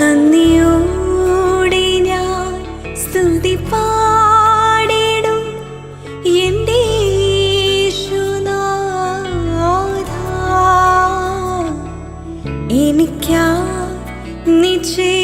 നന്ദിയോടെ ഞാൻ സ്തുതി പാടിടും. എന്റെ എനിക്കാ നിശ്ചയ